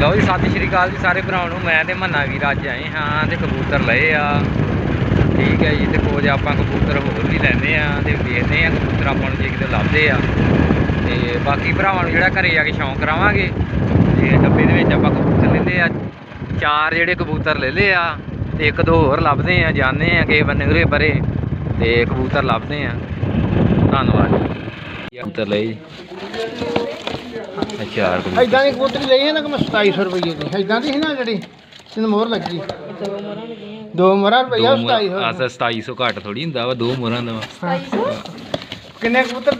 ਲਓ ਜੀ, ਸਤਿ ਸ਼੍ਰੀ ਅਕਾਲ ਜੀ ਸਾਰੇ ਭਰਾਵਾਂ ਨੂੰ। ਮੈਂ ਤੇ ਮੰਨਾ ਵੀਰ ਅੱਜ ਆਏ ਹਾਂ ਤੇ ਕਬੂਤਰ ਲਏ ਆ। ਠੀਕ ਹੈ ਜੀ, ਤੇ ਕੁਝ ਆਪਾਂ ਕਬੂਤਰ ਹੋਰ ਵੀ ਲੈਂਦੇ ਆ ਤੇ ਵੇਚਦੇ ਆ ਕਬੂਤਰ ਆਪਾਂ ਨੂੰ ਜੇ ਕਿਤੇ ਲੱਭਦੇ ਆ। ਤੇ ਬਾਕੀ ਭਰਾਵਾਂ ਨੂੰ ਜਿਹੜਾ ਘਰੇ ਜਾ ਕੇ ਸ਼ੌਂਕ ਕਰਾਵਾਂਗੇ, ਤੇ ਡੱਬੇ ਦੇ ਵਿੱਚ ਆਪਾਂ ਕਬੂਤਰ ਲੈਂਦੇ ਆ। ਚਾਰ ਜਿਹੜੇ ਕਬੂਤਰ ਲੈ ਲਏ ਆ ਤੇ ਇੱਕ ਦੋ ਹੋਰ ਲੱਭਦੇ ਆ ਜਾਂਦੇ ਆ ਕਿਸੇ ਬੰਨੇ ਉਰੇ ਪਰੇ, ਤੇ ਕਬੂਤਰ ਲੱਭਦੇ ਆ। ਧੰਨਵਾਦ। ਕਬੂਤਰ ਲਏ ਜੀ। ਚਾਰ ਕਬੂਤਰ ਐਦਾਂ ਦੀ ਕਬੂਤਰੀ ਲਈ ਹੈ ਨਾ ਕਿ ਮੈਂ 2700 ਰੁਪਏ ਦੀ। ਐਦਾਂ ਦੀ ਸੀ ਨਾ ਜਿਹੜੀ ਜਿਹਨੂੰ ਮੋਹਰ ਲੱਗੀ। ਦੋ ਮੋਹਰਾਂ ਰੁਪਈਆ 2700 ਆਸਾ 2700 ਘੱਟ ਥੋੜੀ ਹੁੰਦਾ ਵਾ ਦੋ ਮੋਹਰਾਂ ਦਾ ਵਾ। ਕਿੰਨੇ ਕਬੂਤਰ?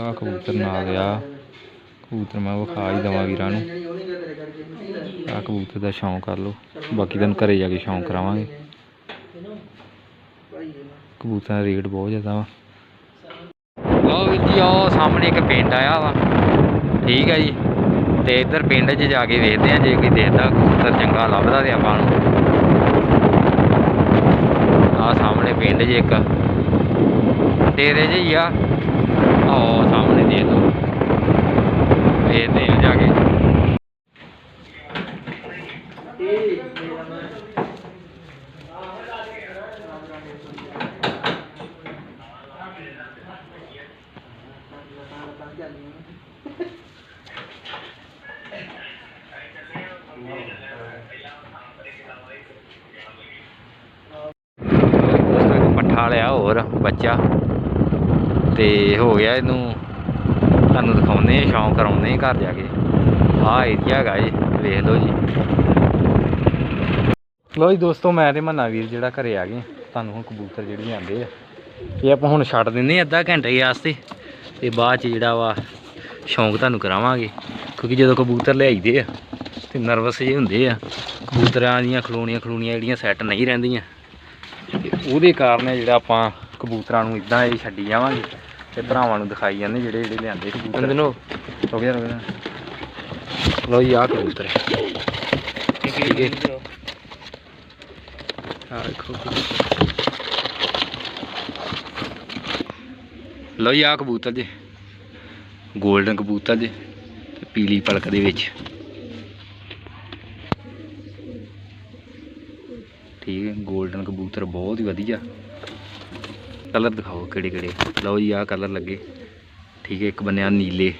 ਆ ਕਬੂਤਰ ਨਾਲ ਆ। ਕਬੂਤਰ ਮੈਂ ਵਿਖਾ ਹੀ ਦਵਾਂ ਵੀਰਾਂ ਨੂੰ। ਆ ਕਬੂਤਰ ਦਾ ਸ਼ੌਂਕ ਕਰ ਲਓ। ਬਾਕੀ ਤੁਹਾਨੂੰ ਘਰੇ ਜਾ ਕੇ ਸ਼ੌਂਕ ਕਰਾਵਾਂਗੇ। ਕਬੂਤਰਾਂ ਦਾ ਰੇਟ ਬਹੁਤ ਜ਼ਿਆਦਾ ਵਾ। ਲਓ ਵੀਰ ਜੀ ਉਹ ਸਾਹਮਣੇ ਇੱਕ ਪਿੰਡ ਆਇਆ ਵਾ। ਠੀਕ ਹੈ ਜੀ। ਤੇ ਇੱਧਰ ਪਿੰਡ 'ਚ ਜਾ ਕੇ ਵੇਖਦੇ ਆ, ਜੇ ਕੋਈ ਦੇਖਦਾ ਕਬੂਤਰ ਚੰਗਾ ਲੱਭਦਾ ਤੇ ਆਪਾਂ ਨੂੰ। ਆ ਸਾਹਮਣੇ ਪਿੰਡ 'ਚ ਇੱਕ ਡੇਰੇ 'ਚ ਹੀ ਆ। ਆਹ ਸਾਹਮਣੇ ਦੇ ਦੋ ਇਹ ਦੇ ਜਾ ਕੇ। ਦੋਸਤੋ ਲਿਆ ਹੋਰ ਬੱਚਾ। ਤੇ ਹੋ ਗਿਆ ਇਹਨੂੰ। ਤੁਹਾਨੂੰ ਦਿਖਾਉਂਦੇ ਆ ਸ਼ੌਂਕ ਕਰਾਉਂਦੇ ਆ ਘਰ ਜਾ ਕੇ। ਆਹ ਏਰੀਆ ਹੈਗਾ ਜੀ ਵੇਖ ਲਓ ਜੀ। ਲਓ ਜੀ ਦੋਸਤੋ, ਮੈਂ ਤੇ ਮੰਨਾ ਵੀਰ ਜਿਹੜਾ ਘਰੇ ਆ ਗਏ। ਤੁਹਾਨੂੰ ਹੁਣ ਕਬੂਤਰ ਜਿਹੜੇ ਲਿਆਂਦੇ ਆ। ਇਹ ਆਪਾਂ ਹੁਣ ਛੱਡ ਦਿੰਦੇ ਅੱਧਾ ਘੰਟੇ ਵਾਸਤੇ। ਤੇ ਬਾਅਦ ਚ ਜਿਹੜਾ ਵਾ, ਸ਼ੌਂਕ ਤੁਹਾਨੂੰ ਕਰਾਵਾਂਗੇ। ਕਿਉਂਕਿ ਜਦੋਂ ਕਬੂਤਰ ਲਿਆਈਦੇ ਆ, ਤੇ ਨਰਵਸ ਜੇ ਹੁੰਦੇ ਆ, ਕਬੂਤਰਾਂ ਦੀਆਂ ਖਲੋਣੀਆਂ ਖਲੋਣੀਆਂ ਜਿਹੜੀਆਂ ਸੈੱਟ ਨਹੀਂ ਰਹਿੰਦੀਆਂ। ਉਹਦੇ ਕਾਰਨ ਜਿਹੜਾ ਆਪਾਂ ਕਬੂਤਰਾਂ ਨੂੰ ਇਦਾਂ ਹੀ ਛੱਡੀ ਜਾਵਾਂਗੇ ਤੇ ਭਰਾਵਾਂ ਨੂੰ ਦਿਖਾਈ ਜਾਂਦੇ ਜਿਹੜੇ ਜਿਹੜੇ ਲਿਆਂਦੇ ਕਬੂਤਰ। ਨੂੰ ਹੋ ਗਿਆ ਗਿਆ। ਲਓ ਜੀ ਆਹ ਕਬੂਤਰ। ਠੀਕ ਹੈ। ਦੇਖੋ। ਲਓ ਜੀ ਆਹ ਕਬੂਤਰ ਜੀ। 골ਡਨ ਕਬੂਤਰ ਜੀ ਪੀਲੀ ਪਲਕ ਦੇ ਵਿੱਚ। ਠੀਕ ਹੈ 골ਡਨ ਕਬੂਤਰ ਬਹੁਤ ਹੀ ਵਧੀਆ। ਕਲਰ ਦਿਖਾਓ ਕਿਹੜੇ ਕਿਹੜੇ। ਲਓ ਜੀ ਆਹ ਕਲਰ ਲੱਗੇ। ਠੀਕ ਹੈ ਇੱਕ ਬੰਨਿਆ ਨੀਲੇ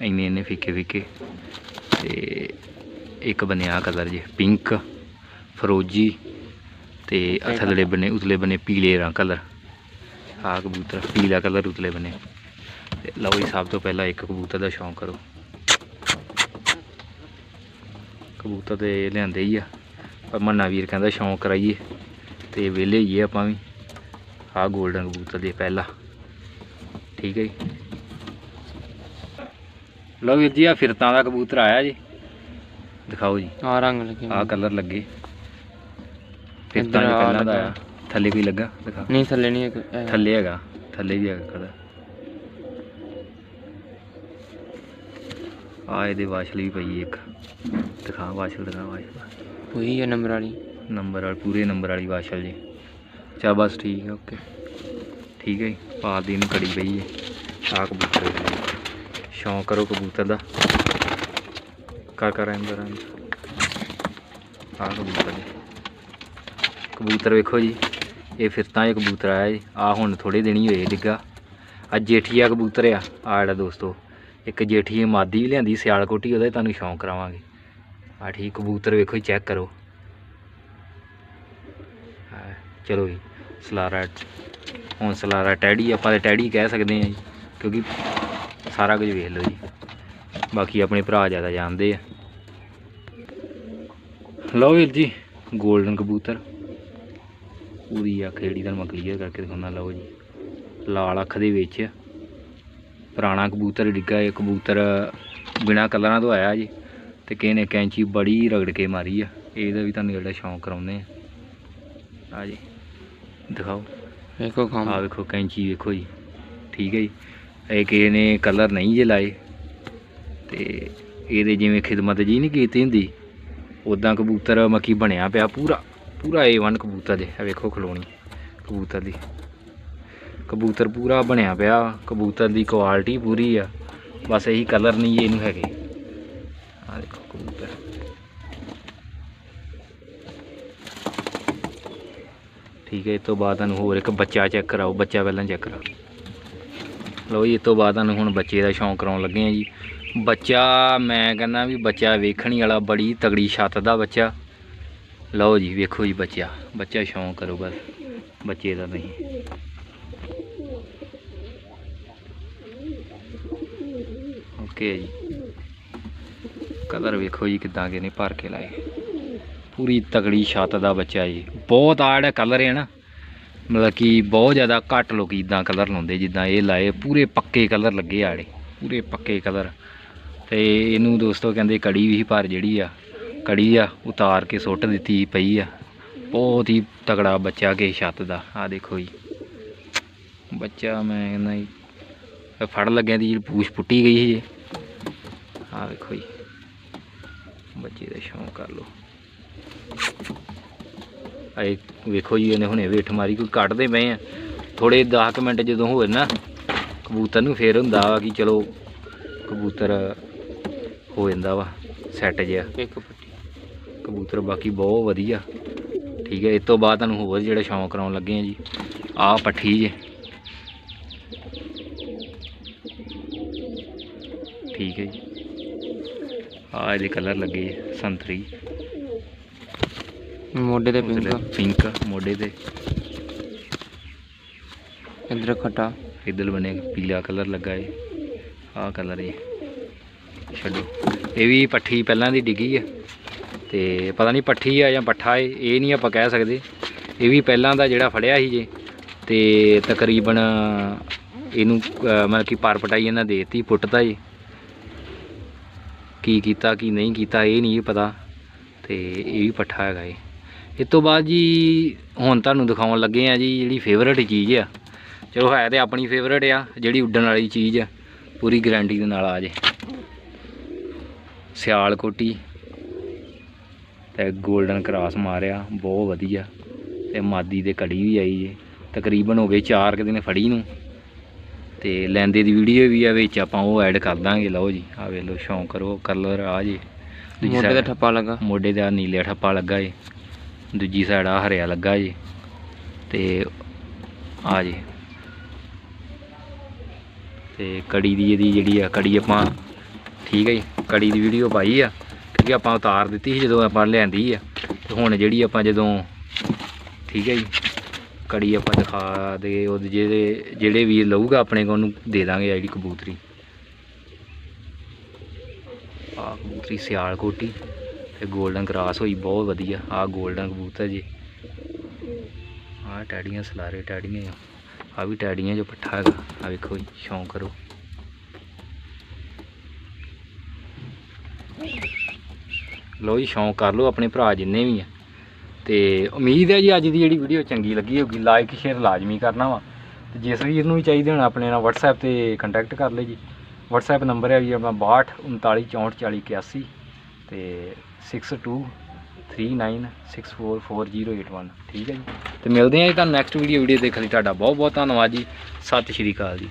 ਇੰਨੇ ਇੰਨੇ ਫਿੱਕੇ ਫਿੱਕੇ। ਤੇ ਇੱਕ ਬੰਨਿਆ ਆਹ ਕਲਰ ਜੀ ਪਿੰਕ ਫਰੋਜੀ ਤੇ ਆਹ ਥੱਲੜੇ ਬੰਨੇ ਉਤਲੇ ਬੰਨੇ ਪੀਲੇ ਰੰਗ ਕਲਰ ਆਹ ਕਬੂਤਰ ਪੀਲਾ ਕਲਰ ਉਤਲੇ ਬੰਨੇ ਤੇ ਲਓ ਜੀ ਸਭ ਤੋਂ ਪਹਿਲਾਂ ਇੱਕ ਕਬੂਤਰ ਦਾ ਸ਼ੌਂਕ ਕਰੋ। ਕਬੂਤਰ ਤੇ ਲਿਆਂਦੇ ਹੀ ਆ। ਪਰ ਮੰਨਾ ਵੀਰ ਕਹਿੰਦਾ ਸ਼ੌਂਕ ਕਰਾਈਏ ਤੇ ਵਿਹਲੇ ਹੀ ਆ ਆਪਾਂ ਵੀ। ਆਹ 골ਡਨ ਕਬੂਤਰ ਦੇ ਪਹਿਲਾ। ਠੀਕ ਹੈ ਜੀ। ਲਓ ਵੀਰ ਜੀ ਆ ਫਿਰਤਾਂ ਦਾ ਕਬੂਤਰ ਆਇਆ ਜੀ। ਦਿਖਾਓ ਜੀ। ਆ ਰੰਗ ਲੱਗੇ ਆਹ ਕਲਰ ਲੱਗੇ। ਫਿਰਤਾਂ ਦੇ ਪਹਿਲਾਂ ਦਾ। ਆਇਆ। ਥੱਲੇ ਕੋਈ ਲੱਗਾ? ਦਿਖਾ। ਨਹੀਂ ਥੱਲੇ ਨਹੀਂ ਥੱਲੇ ਹੈਗਾ। ਥੱਲੇ ਵੀ ਹੈਗਾ ਕਲਰ ਆ ਇਹਦੇ ਵਾਸ਼ਲ ਪਈ ਇੱਕ। ਦਿਖਾ ਵਾਸ਼ਲ ਦਿਖਾ ਵਾਸ਼ਲ ਹੋਈ ਹੈ ਨੰਬਰ ਵਾਲੀ। ਨੰਬਰ ਵਾਲੀ ਪੂਰੇ ਨੰਬਰ ਵਾਲੀ ਵਾਸ਼ਲ ਜੀ। ਚਾ ਬਸ ਠੀਕ ਹੈ ਓਕੇ ਠੀਕ ਹੈ ਜੀ ਪਾ ਦੀ ਨੂੰ ਕੜੀ ਪਈ ਹੈ ਆ ਕਬੂਤਰ। ਸ਼ੌਂਕ ਕਰੋ ਕਬੂਤਰ ਦਾ। ਕਰ ਕਰ ਅੰਦਰ ਆ ਕਬੂਤਰ ਜੀ। ਕਬੂਤਰ ਵੇਖੋ ਜੀ ਇਹ ਫਿਰ ਤਾਂ ਇਹ ਕਬੂਤਰ ਆਇਆ ਜੀ। ਆ ਹੁਣ ਥੋੜੇ ਦਿਨ ਹੀ ਹੋਏ ਡਿੱਗਾ। ਅੱਜ ਜੇਠੀਆ ਕਬੂਤਰ ਆ ਆ ਜਿਹੜਾ ਦੋਸਤੋ। ਇੱਕ ਜੇਠੀ ਮਾਦੀ ਵੀ ਲਿਆਂਦੀ ਸਿਆਲਕੋਟੀ, ਉਹਦਾ ਤੁਹਾਨੂੰ ਸ਼ੌਂਕ ਕਰਾਵਾਂਗੇ। ਆ ਠੀਕ, ਕਬੂਤਰ ਵੇਖੋ ਜੀ, ਚੈੱਕ ਕਰੋ। ਚਲੋ ਜੀ, ਸਲਾਰਾ, ਹੁਣ ਸਲਾਰਾ ਟੈਡੀ, ਆਪਾਂ ਤੇ ਟੈਡੀ ਕਹਿ ਸਕਦੇ ਹਾਂ ਜੀ, ਕਿਉਂਕਿ ਸਾਰਾ ਕੁਝ ਵੇਖ ਲਓ ਜੀ। ਬਾਕੀ ਆਪਣੇ ਭਰਾ ਜ਼ਿਆਦਾ ਜਾਣਦੇ ਆ। ਲਓ ਵੀਰ ਜੀ 골ਡਨ ਕਬੂਤਰ। ਪੂਰੀ ਅੱਖ ਜਿਹੜੀ ਤੁਹਾਨੂੰ ਮੈਂ ਕਲੀਅਰ ਕਰਕੇ ਦਿਖਾਉਣਾ ਲਓ ਜੀ। ਲਾਲ ਅੱਖ ਦੇ ਵਿੱਚ। ਪੁਰਾਣਾ ਕਬੂਤਰ ਡਿੱਗਾ ਇਹ ਕਬੂਤਰ ਬਿਨਾ ਕਲਰਾਂ ਤੋਂ ਆਇਆ ਜੀ ਤੇ ਕਿਸੇ ਨੇ ਕੈਂਚੀ ਬੜੀ ਰਗੜ ਕੇ ਮਾਰੀ ਆ। ਇਹਦਾ ਵੀ ਤੁਹਾਨੂੰ ਜਿਹੜਾ ਸ਼ੌਂਕ ਕਰਾਉਂਦੇ ਆ। ਆ ਜੀ ਦਿਖਾਓ। ਵੇਖੋ ਆ ਕੰਮ ਵੇਖੋ ਕੈਂਚੀ ਵੇਖੋ ਜੀ। ਠੀਕ ਹੈ ਜੀ। ਇਹ ਕਿਸੇ ਨੇ ਕਲਰ ਨਹੀਂ ਜੇ ਲਾਏ ਤੇ ਇਹਦੇ ਜਿਵੇਂ ਖਿਦਮਤ ਜੀ ਨਹੀਂ ਕੀਤੀ ਹੁੰਦੀ ਉਦਾਂ ਕਬੂਤਰ ਮੱਕੀ ਬਣਿਆ ਪਿਆ ਪੂਰਾ। ਪੂਰਾ A1 ਕਬੂਤਰ ਦੇ ਵੇਖੋ ਖਲੋਣੀ ਕਬੂਤਰ ਦੀ। ਕਬੂਤਰ ਪੂਰਾ ਬਣਿਆ ਪਿਆ, ਕਬੂਤਰ ਦੀ ਕੁਆਲਿਟੀ ਪੂਰੀ ਆ। ਬਸ ਇਹੀ ਕਲਰ ਨਹੀਂ ਇਹਨੂੰ ਹੈਗੇ। ਆ ਦੇਖੋ ਕਬੂਤਰ। ਠੀਕ ਹੈ ਇਸ ਤੋਂ ਬਾਅਦ ਤੁਹਾਨੂੰ ਹੋਰ ਇੱਕ ਬੱਚਾ ਚੈੱਕ ਕਰਾਓ, ਬੱਚਾ ਪਹਿਲਾਂ ਚੈੱਕ ਕਰਾਓ। ਲਓ ਜੀ ਇਸ ਤੋਂ ਬਾਅਦ ਤੁਹਾਨੂੰ ਹੁਣ ਬੱਚੇ ਦਾ ਸ਼ੌਂਕ ਕਰਾਉਣ ਲੱਗੇ ਆ ਜੀ। ਬੱਚਾ, ਮੈਂ ਕਹਿੰਦਾ ਵੀ ਬੱਚਾ ਵੇਖਣੀ ਵਾਲਾ, ਬੜੀ ਤਗੜੀ ਛੱਤ ਦਾ ਬੱਚਾ। ਲਓ ਜੀ, ਵੇਖੋ ਜੀ ਬੱਚਾ ਬੱਚਾ ਸ਼ੌਂਕ ਕਰੋ ਬਸ, ਬੱਚੇ ਦਾ ਨਹੀਂ। ਓਕੇ ਜੀ। ਕਲਰ ਵੇਖੋ ਜੀ ਕਿਦਾਂ ਕਿ ਨੇ ਭਰ ਕੇ ਲਾਏ। ਪੂਰੀ ਤਗੜੀ ਛੱਤ ਦਾ ਬੱਚਾ ਜੀ। ਬਹੁਤ ਆ ਜਿਹੜਾ ਕਲਰ ਹੈ ਨਾ। ਮਤਲਬ ਕਿ ਬਹੁਤ ਜ਼ਿਆਦਾ ਘੱਟ ਲੋਕ ਇਦਾਂ ਕਲਰ ਲਾਉਂਦੇ, ਜਿੱਦਾਂ ਇਹ ਲਾਏ, ਪੂਰੇ ਪੱਕੇ ਕਲਰ ਲੱਗੇ ਆੜੇ। ਪੂਰੇ ਪੱਕੇ ਕਲਰ। ਤੇ ਇਹਨੂੰ ਦੋਸਤੋ ਕਹਿੰਦੇ ਕੜੀ ਵੀ ਪਰ ਜਿਹੜੀ ਆ, ਕੜੀ ਆ, ਉਤਾਰ ਕੇ ਸੁੱਟ ਦਿੱਤੀ ਪਈ ਆ। ਬਹੁਤ ਹੀ ਤਗੜਾ ਬੱਚਾ ਕੇ ਛੱਤ ਦਾ। ਆ ਦੇਖੋ ਜੀ। ਬੱਚਾ ਮੈਂ ਕਹਿੰਦਾ ਜੀ ਇਹ ਫੜ ਲੱਗਿਆ ਦੀ ਜਿਹੜੀ ਪੂਛ ਪੁੱਟੀ ਗਈ ਸੀ ਜੀ। ਆ ਵੇਖੋ ਜੀ। ਬੱਚੇ ਦਾ ਸ਼ੌਂਕ ਕਰ ਲਓ। ਆਏ ਵੇਖੋ ਜੀ ਇਹਨੇ ਹੁਣੇ ਵੇਠ ਮਾਰੀ ਕੋਈ ਕੱਢਦੇ ਪਏ ਆ। ਥੋੜੇ 10 ਕੁ ਮਿੰਟ ਜਦੋਂ ਹੋਏ ਨਾ ਕਬੂਤਰ ਨੂੰ ਫੇਰ ਹੁੰਦਾ ਵਾ ਕਿ ਚਲੋ ਕਬੂਤਰ ਹੋ ਜਾਂਦਾ ਵਾ ਸੈੱਟ ਜਿਹਾ। ਇੱਕ ਪੱਟੀ। ਕਬੂਤਰ ਬਾਕੀ ਬਹੁਤ ਵਧੀਆ। ਠੀਕ ਹੈ ਇਸ ਤੋਂ ਬਾਅਦ ਤੁਹਾਨੂੰ ਹੋਰ ਜਿਹੜਾ ਸ਼ੌਂਕ ਕਰਾਉਣ ਲੱਗੇ ਆ ਜੀ ਆਹ ਪੱਠੀ ਜੇ। ਠੀਕ ਹੈ ਜੀ। ਆਹ ਇਹਦੇ ਕਲਰ ਲੱਗੇ ਆ, ਸੰਤਰੀ। ਮੋਢੇ ਤੇ ਪਿੰਕ ਮੋਢੇ ਤੇ। ਇਧਰ ਖੱਟਾ। ਇਧਰ ਬਣੇ ਪੀਲਾ ਕਲਰ ਲੱਗਾ ਏ। ਆਹ ਕਲਰ ਏ। ਛੱਡੋ। ਇਹ ਵੀ ਪੱਠੀ ਪਹਿਲਾਂ ਦੀ ਡਿੱਗੀ ਆ। ਤੇ ਪਤਾ ਨਹੀਂ ਪੱਠੀ ਆ ਜਾਂ ਪੱਠਾ ਏ ਇਹ ਨਹੀਂ ਆਪਾਂ ਕਹਿ ਸਕਦੇ। ਇਹ ਵੀ ਪਹਿਲਾਂ ਦਾ ਜਿਹੜਾ ਫੜਿਆ ਸੀ ਜੇ। ਤੇ ਤਕਰੀਬਨ ਇਹਨੂੰ ਮਤਲਬ ਕਿ ਪਰ ਪਟਾਈ ਇਹਨਾਂ ਦੇ ਦਿੱਤੀ ਪੁੱਟਤਾ ਜੀ ਕੀ ਕੀਤਾ, ਕੀ ਨਹੀਂ ਕੀਤਾ, ਇਹ ਨਹੀਂ ਪਤਾ ਤੇ ਇਹ ਵੀ ਪੱਠਾ ਹੈਗਾ ਏ ਇਸ ਤੋਂ ਬਾਅਦ ਜੀ ਹੁਣ ਤੁਹਾਨੂੰ ਦਿਖਾਉਣ ਲੱਗੇ ਆ ਜੀ, ਜਿਹੜੀ ਫੇਵਰਟ ਚੀਜ਼ ਆ। ਚਲੋ ਹੈ ਤੇ ਆਪਣੀ ਫੇਵਰੇਟ ਆ, ਜਿਹੜੀ ਉੱਡਣ ਵਾਲੀ ਚੀਜ਼ ਆ, ਪੂਰੀ ਗਾਰੰਟੀ ਦੇ ਨਾਲ ਆ ਜੇ। ਸਿਆਲ ਕੋਟੀ ਤੇ 골ਡਨ ਕਰਾਸ ਮਾਰਿਆ, ਬਹੁਤ ਵਧੀਆ। ਤੇ ਮਾਦੀ ਦੇ ਕੜੀ ਵੀ ਆਈ ਜੇ। ਤਕਰੀਬਨ ਹੋ ਗਏ 4 ਕੁ ਦਿਨ ਫੜੀ ਨੂੰ। ਤੇ ਲੈਂਦੇ ਦੀ ਵੀਡੀਓ ਵੀ ਆ ਵਿੱਚ ਆਪਾਂ ਉਹ ਐਡ ਕਰ ਦਾਂਗੇ ਲਓ ਜੀ ਆ ਵੇਖ ਲਓ ਸ਼ੌਂਕ ਕਰੋ ਕਲਰ ਆ ਜੇ। ਮੋਢੇ side- ਠੱਪਾ ਲੱਗਾ। ਮੋਢੇ ਆਹ ਨੀਲੇ ਠੱਪਾ ਲੱਗਾ ਏ। ਦੂਜੀ ਸਾਈਡ ਆ ਹਰਿਆ ਲੱਗਾ ਏ। ਤੇ ਆ ਜੇ। ਤੇ ਕੜੀ ਦੀ ਇਹਦੀ ਜਿਹੜੀ ਆ ਕੜੀ ਆਪਾਂ ਠੀਕ ਹੈ ਜੀ ਕੜੀ ਦੀ ਵੀਡੀਓ ਪਾਈ ਆ। ਕਿਉਂਕਿ ਆਪਾਂ ਉਤਾਰ ਦਿੱਤੀ ਸੀ ਜਦੋਂ ਆਪਾਂ ਲਿਆਂਦੀ ਆ। ਤੇ ਹੁਣ ਜਿਹੜੀ ਆਪਾਂ ਜਦੋਂ ਠੀਕ ਹੈ ਜੀ ਕੜੀ ਆਪਾਂ ਦਿਖਾ ਦੇ, ਉਹ ਜਿਹੜੇ ਜਿਹੜੇ ਵੀ ਲਊਗਾ ਆਪਣੇ ਕੋਲ ਉਹਨੂੰ ਦੇ ਦਾਂਗੇ ਆ ਜਿਹੜੀ ਕਬੂਤਰੀ। ਆ ਕਬੂਤਰੀ ਸਿਆਲ ਕੋਟੀ, ਤੇ 골ਡਨ ਕਰਾਸ ਹੋਈ, ਬਹੁਤ ਵਧੀਆ। ਆ 골ਡਨ ਕਬੂਤਰ ਜੀ। ਆ ਟੈਡੀਆਂ, ਸਲਾਰੇ ਟੈਡੀਆਂ ਆ ਵੀ ਟੈਡੀਆਂ ਜੋ ਪੱਠਾ ਹੈਗਾ। ਆ ਵੇਖੋ ਜੀ, ਸ਼ੌਂਕ ਕਰੋ। ਲਓ ਜੀ, ਸ਼ੌਂਕ ਕਰ ਲਓ ਆਪਣੇ ਭਰਾ ਜਿੰਨੇ ਵੀ ਆ। ਤੇ ਉਮੀਦ ਹੈ ਜੀ ਅੱਜ ਦੀ ਜਿਹੜੀ ਵੀਡੀਓ ਚੰਗੀ ਲੱਗੀ ਹੋਊਗੀ ਲਾਈਕ ਸ਼ੇਅਰ ਲਾਜ਼ਮੀ ਕਰਨਾ ਵਾ। ਤੇ ਜਿਸ ਵੀਰ ਨੂੰ ਵੀ ਚਾਹੀਦੇ ਹੋਣ, ਆਪਣੇ ਨਾਲ WhatsApp ਤੇ ਕੰਟੈਕਟ ਕਰ ਲਿਓ ਜੀ। WhatsApp ਨੰਬਰ ਹੈ ਜੀ ਆਪਣਾ 6239644181 ਤੇ 6239644081 ਠੀਕ ਹੈ ਜੀ। ਤੇ ਮਿਲਦੇ ਹਾਂ ਜੀ ਤੁਹਾਨੂੰ ਨੈਕਸਟ ਵੀਡੀਓ ਵੀਡੀਓ ਦੇਖਣ ਲਈ। ਤੁਹਾਡਾ ਬਹੁਤ ਬਹੁਤ ਧੰਨਵਾਦ ਜੀ। ਸਤਿ ਸ਼੍ਰੀ ਅਕਾਲ ਜੀ।